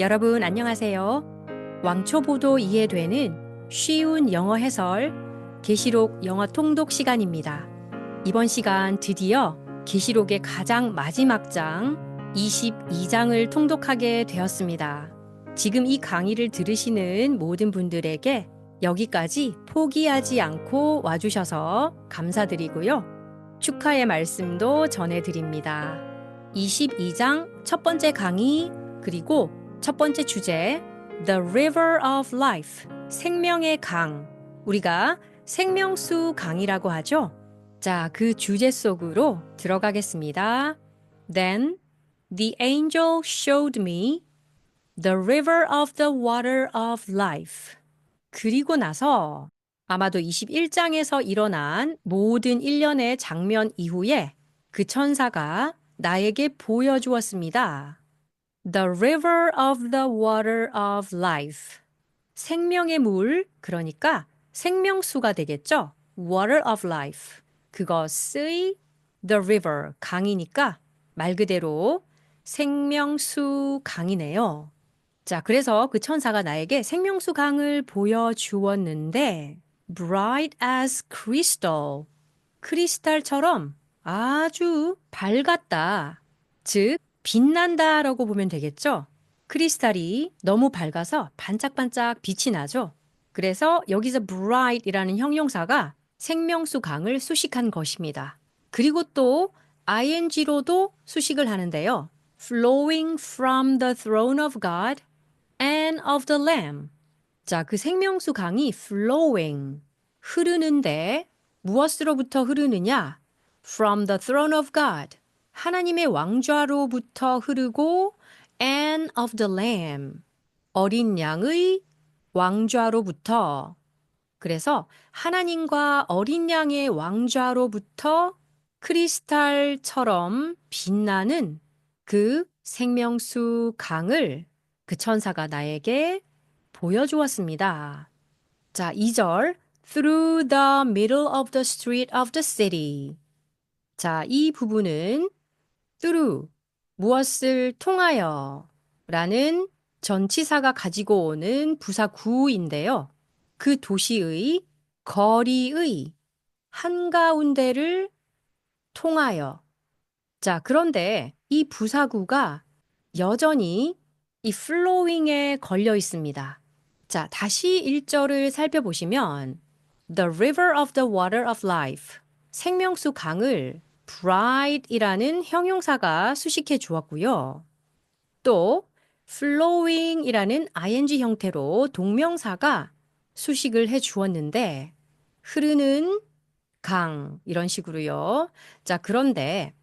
여러분 안녕하세요. 왕초보도 이해되는 쉬운 영어 해설 계시록 영어 통독 시간입니다. 이번 시간 드디어 계시록의 가장 마지막 장 22장을 통독하게 되었습니다. 지금 이 강의를 들으시는 모든 분들에게 여기까지 포기하지 않고 와주셔서 감사드리고요. 축하의 말씀도 전해드립니다. 22장 첫 번째 강의 그리고 첫 번째 주제 The River of Life 생명의 강 우리가 생명수 강이라고 하죠. 자, 그 주제 속으로 들어가겠습니다. Then the angel showed me the river of the water of life. 그리고 나서 아마도 21장에서 일어난 모든 일련의 장면 이후에 그 천사가 나에게 보여주었습니다. The river of the water of life. 생명의 물, 그러니까 생명수가 되겠죠? water of life. 그것의 the river, 강이니까 말 그대로 생명수 강이네요. 자, 그래서 그 천사가 나에게 생명수 강을 보여주었는데, bright as crystal. 크리스탈처럼 아주 밝았다. 즉, 빛난다라고 보면 되겠죠? 크리스탈이 너무 밝아서 반짝반짝 빛이 나죠? 그래서 여기서 bright이라는 형용사가 생명수 강을 수식한 것입니다. 그리고 또 ing로도 수식을 하는데요. flowing from the throne of God and of the Lamb. 자, 그 생명수 강이 flowing, 흐르는데 무엇으로부터 흐르느냐? From the throne of God. 하나님의 왕좌로부터 흐르고 and of the Lamb. 어린 양의 왕좌로부터. 그래서 하나님과 어린 양의 왕좌로부터 크리스탈처럼 빛나는 그 생명수 강을 그 천사가 나에게 보여주었습니다. 자, 2절. Through the middle of the street of the city. 자, 이 부분은 through, 무엇을 통하여 라는 전치사가 가지고 오는 부사 구인데요. 그 도시의 거리의 한가운데를 통하여. 자, 그런데 이 부사구가 여전히 이 flowing에 걸려 있습니다. 자, 다시 1절을 살펴보시면 The river of the water of life 생명수 강을 bright이라는 형용사가 수식해 주었고요. 또 flowing이라는 ing 형태로 동명사가 수식을 해 주었는데 흐르는 강 이런 식으로요. 자, 그런데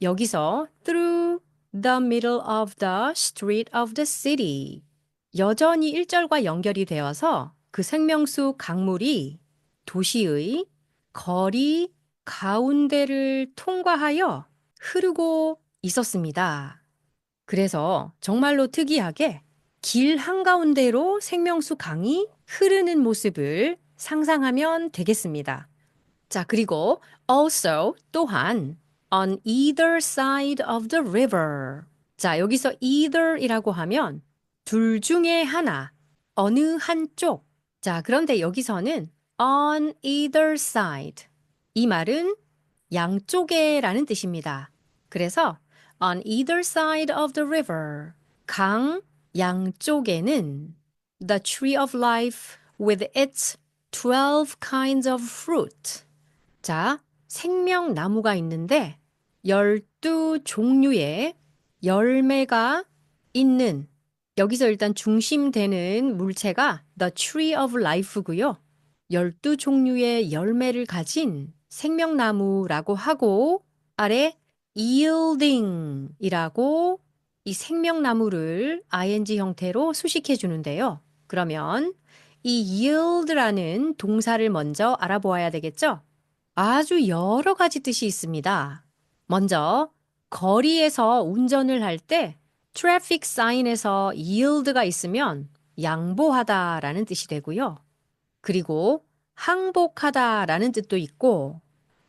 여기서 through the middle of the street of the city 여전히 1절과 연결이 되어서 그 생명수 강물이 도시의 거리 가운데를 통과하여 흐르고 있었습니다. 그래서 정말로 특이하게 길 한가운데로 생명수 강이 흐르는 모습을 상상하면 되겠습니다. 자, 그리고 also 또한 on either side of the river. 자, 여기서 either이라고 하면 둘 중에 하나, 어느 한쪽. 자, 그런데 여기서는 on either side. 이 말은 양쪽에라는 뜻입니다. 그래서 on either side of the river. 강 양쪽에는 the tree of life with its 12 kinds of fruit. 자, 생명나무가 있는데 12 종류의 열매가 있는 여기서 일단 중심되는 물체가 the tree of life고요. 12종류의 열매를 가진 생명나무라고 하고 아래 yielding이라고 이 생명나무를 ing 형태로 수식해 주는데요. 그러면 이 yield라는 동사를 먼저 알아보아야 되겠죠? 아주 여러 가지 뜻이 있습니다. 먼저 거리에서 운전을 할 때 트래픽 사인에서 yield가 있으면 양보하다라는 뜻이 되고요. 그리고 항복하다라는 뜻도 있고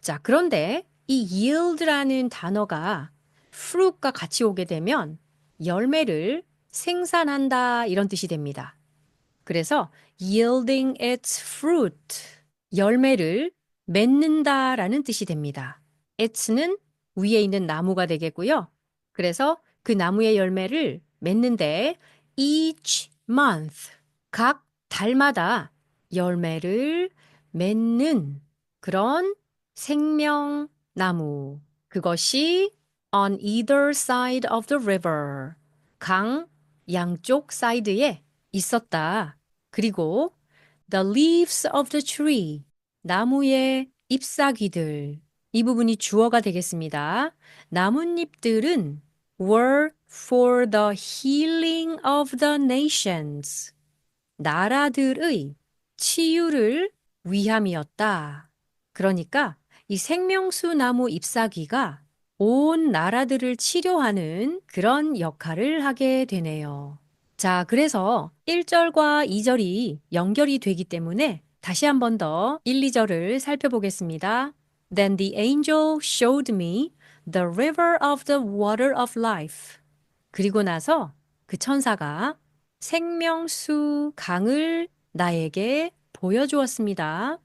자, 그런데 이 yield라는 단어가 fruit과 같이 오게 되면 열매를 생산한다 이런 뜻이 됩니다. 그래서 yielding its fruit 열매를 맺는다라는 뜻이 됩니다. its는 위에 있는 나무가 되겠고요. 그래서 그 나무의 열매를 맺는데 each month 각 달마다 열매를 맺는 그런 생명나무 그것이 on either side of the river 강 양쪽 사이드에 있었다. 그리고 the leaves of the tree 나무의 잎사귀들 이 부분이 주어가 되겠습니다. 나뭇잎들은 were for the healing of the nations. 나라들의 치유를 위함이었다. 그러니까 이 생명수 나무 잎사귀가 온 나라들을 치료하는 그런 역할을 하게 되네요. 자, 그래서 1절과 2절이 연결이 되기 때문에 다시 한 번 더 1, 2절을 살펴보겠습니다. Then the angel showed me the river of the water of life. 그리고 나서 그 천사가 생명수 강을 나에게 보여주었습니다.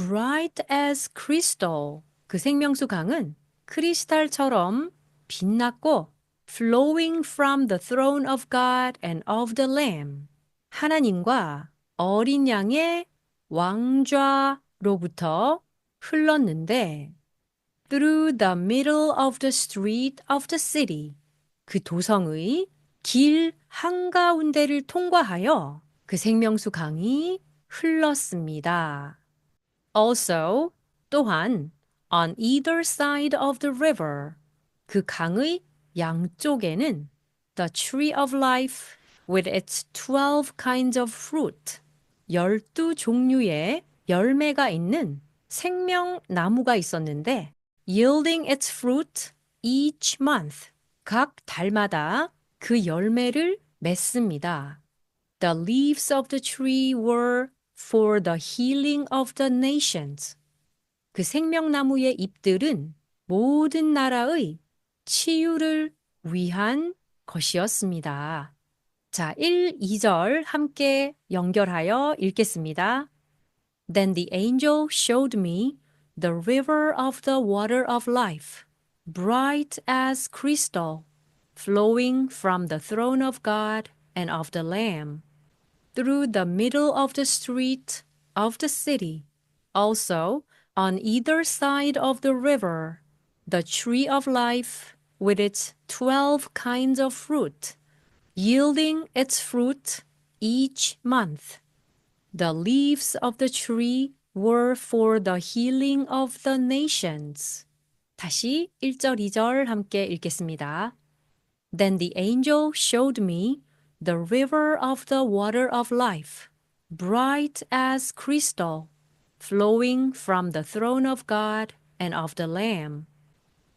Bright as crystal. 그 생명수 강은 크리스탈처럼 빛났고 flowing from the throne of God and of the Lamb. 하나님과 어린 양의 왕좌로부터 흘렀는데 through the middle of the street of the city. 그 도성의 길 한가운데를 통과하여 그 생명수 강이 흘렀습니다. Also, 또한 on either side of the river. 그 강의 양쪽에는 the tree of life with its 12 kinds of fruit. 열두 종류의 열매가 있는 생명나무가 있었는데 yielding its fruit each month. 각 달마다 그 열매를 맺습니다. The leaves of the tree were for the healing of the nations. 그 생명나무의 잎들은 모든 나라의 치유를 위한 것이었습니다. 자, 1, 2절 함께 연결하여 읽겠습니다. Then the angel showed me the river of the water of life, bright as crystal, flowing from the throne of God and of the Lamb, through the middle of the street of the city. Also, on either side of the river, the tree of life with its twelve kinds of fruit, yielding its fruit each month. The leaves of the tree were for the healing of the nations. 다시 1절, 2절 함께 읽겠습니다. Then the angel showed me the river of the water of life, bright as crystal, flowing from the throne of God and of the Lamb,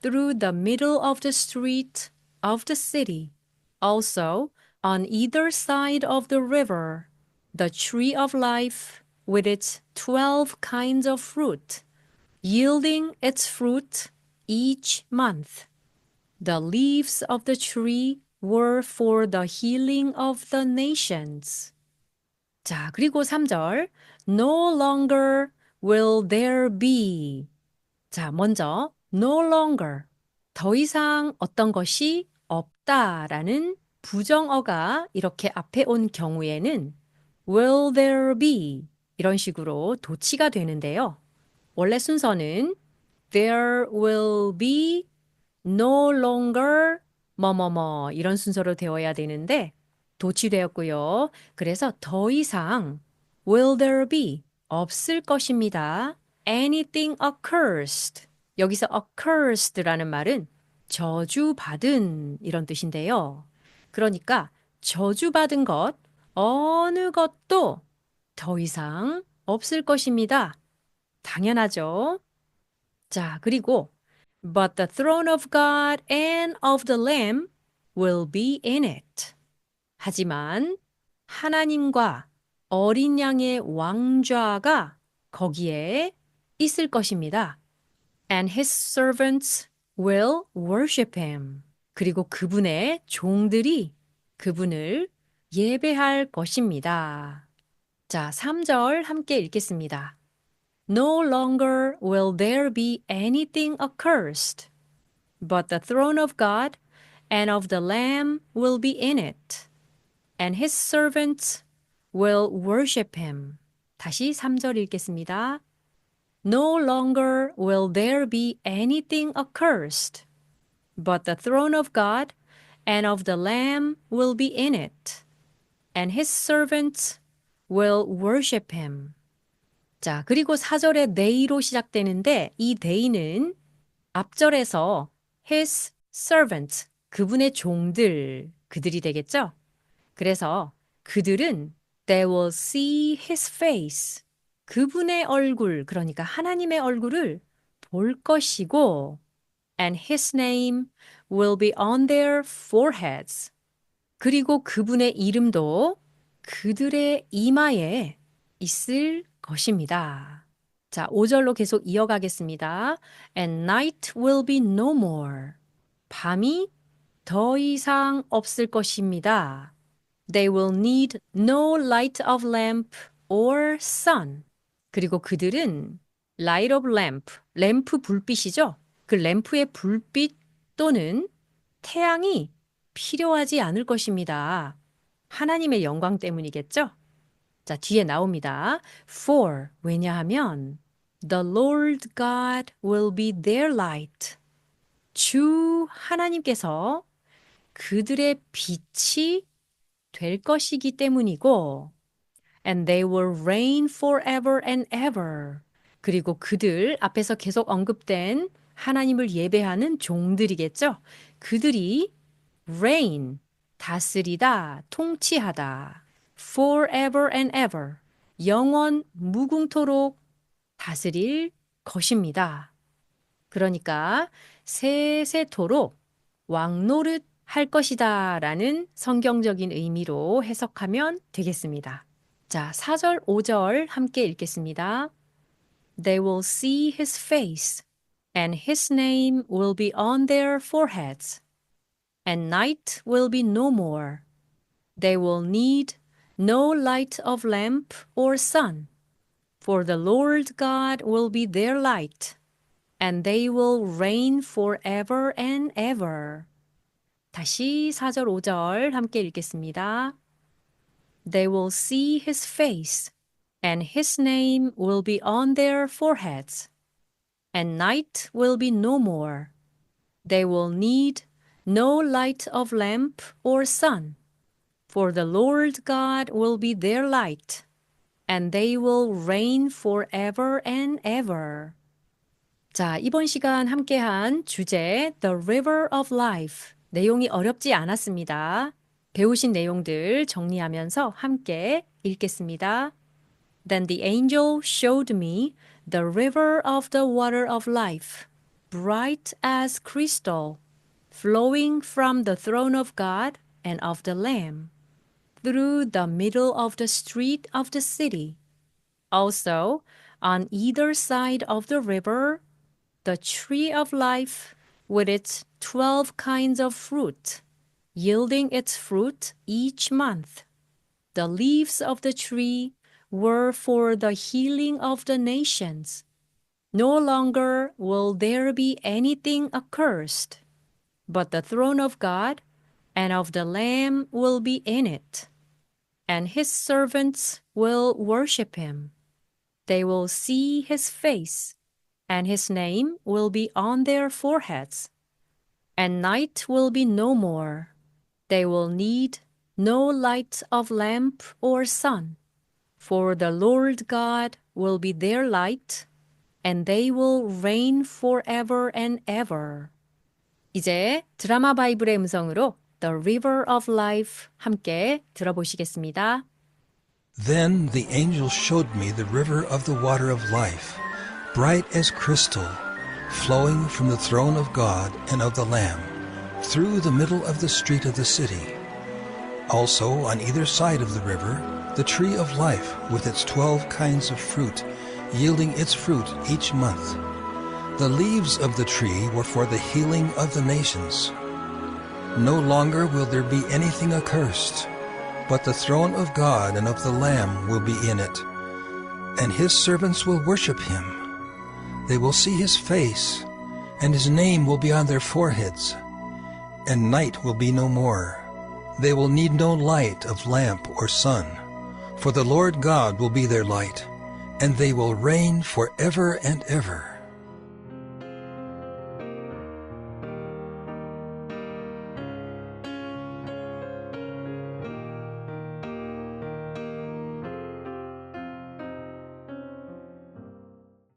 through the middle of the street of the city. Also, on either side of the river, the tree of life with its twelve kinds of fruit, yielding its fruit each month. The leaves of the tree were for the healing of the nations. 자, 그리고 3절. No longer will there be. 자, 먼저 no longer. 더 이상 어떤 것이 없다라는 부정어가 이렇게 앞에 온 경우에는 will there be 이런 식으로 도치가 되는데요. 원래 순서는 there will be no longer 뭐뭐뭐 이런 순서로 되어야 되는데 도치되었고요. 그래서 더 이상 will there be 없을 것입니다. anything accursed 여기서 accursed라는 말은 저주받은 이런 뜻인데요. 그러니까 저주받은 것 어느 것도 더 이상 없을 것입니다. 당연하죠. 자, 그리고 But the throne of God and of the Lamb will be in it. 하지만 하나님과 어린 양의 왕좌가 거기에 있을 것입니다. And his servants will worship him. 그리고 그분의 종들이 그분을 예배할 것입니다. 자, 3절 함께 읽겠습니다. No longer will there be anything accursed, but the throne of God and of the Lamb will be in it, and his servants will worship him. 다시 3절 읽겠습니다. No longer will there be anything accursed, but the throne of God and of the Lamb will be in it, and his servants will worship him. 자, 그리고 4절에 they로 시작되는데 이 they는 앞절에서 his servants, 그분의 종들, 그들이 되겠죠? 그래서 그들은 they will see his face. 그분의 얼굴, 그러니까 하나님의 얼굴을 볼 것이고 and his name will be on their foreheads. 그리고 그분의 이름도 그들의 이마에 있을 것입니다. 자, 5절로 계속 이어가겠습니다. And night will be no more. 밤이 더 이상 없을 것입니다. They will need no light of lamp or sun. 그리고 그들은 light of lamp, 램프 불빛이죠. 그 램프의 불빛 또는 태양이 필요하지 않을 것입니다. 하나님의 영광 때문이겠죠? 자, 뒤에 나옵니다. For, 왜냐하면 The Lord God will be their light. 주 하나님께서 그들의 빛이 될 것이기 때문이고 and they will reign forever and ever. 그리고 그들 앞에서 계속 언급된 하나님을 예배하는 종들이겠죠. 그들이 reign 다스리다, 통치하다. Forever and ever. 영원 무궁토록 다스릴 것입니다. 그러니까 세세토록 왕노릇 할 것이다 라는 성경적인 의미로 해석하면 되겠습니다. 자, 4절, 5절 함께 읽겠습니다. They will see his face, and his name will be on their foreheads, and night will be no more. They will need no light of lamp or sun, for the Lord God will be their light, and they will reign forever and ever. 다시 4절, 5절 함께 읽겠습니다. They will see his face, and his name will be on their foreheads, and night will be no more. They will need no light of lamp or sun, for the Lord God will be their light, and they will reign forever and ever. 자, 이번 시간 함께한 주제 The River of Life. 내용이 어렵지 않았습니다. 배우신 내용들 정리하면서 함께 읽겠습니다. Then the angel showed me the river of the water of life, bright as crystal, flowing from the throne of God and of the Lamb, through the middle of the street of the city. Also, on either side of the river, the tree of life with its twelve kinds of fruit, yielding its fruit each month. The leaves of the tree were for the healing of the nations. No longer will there be anything accursed, but the throne of God and of the Lamb will be in it, and his servants will worship him. They will see his face, and his name will be on their foreheads and night will be no more. They will need no light of lamp or sun, for the Lord God will be their light, and they will reign forever and ever. 이제 드라마 바이블의 음성으로 The River of Life 함께 들어보시겠습니다. Then the angel showed me the river of the water of life, bright as crystal, flowing from the throne of God and of the Lamb, through the middle of the street of the city. Also, on either side of the river, the tree of life with its twelve kinds of fruit, yielding its fruit each month. The leaves of the tree were for the healing of the nations. No longer will there be anything accursed, but the throne of God and of the Lamb will be in it, and his servants will worship him. They will see his face, and his name will be on their foreheads, and night will be no more. They will need no light of lamp or sun, for the Lord God will be their light, and they will reign forever and ever.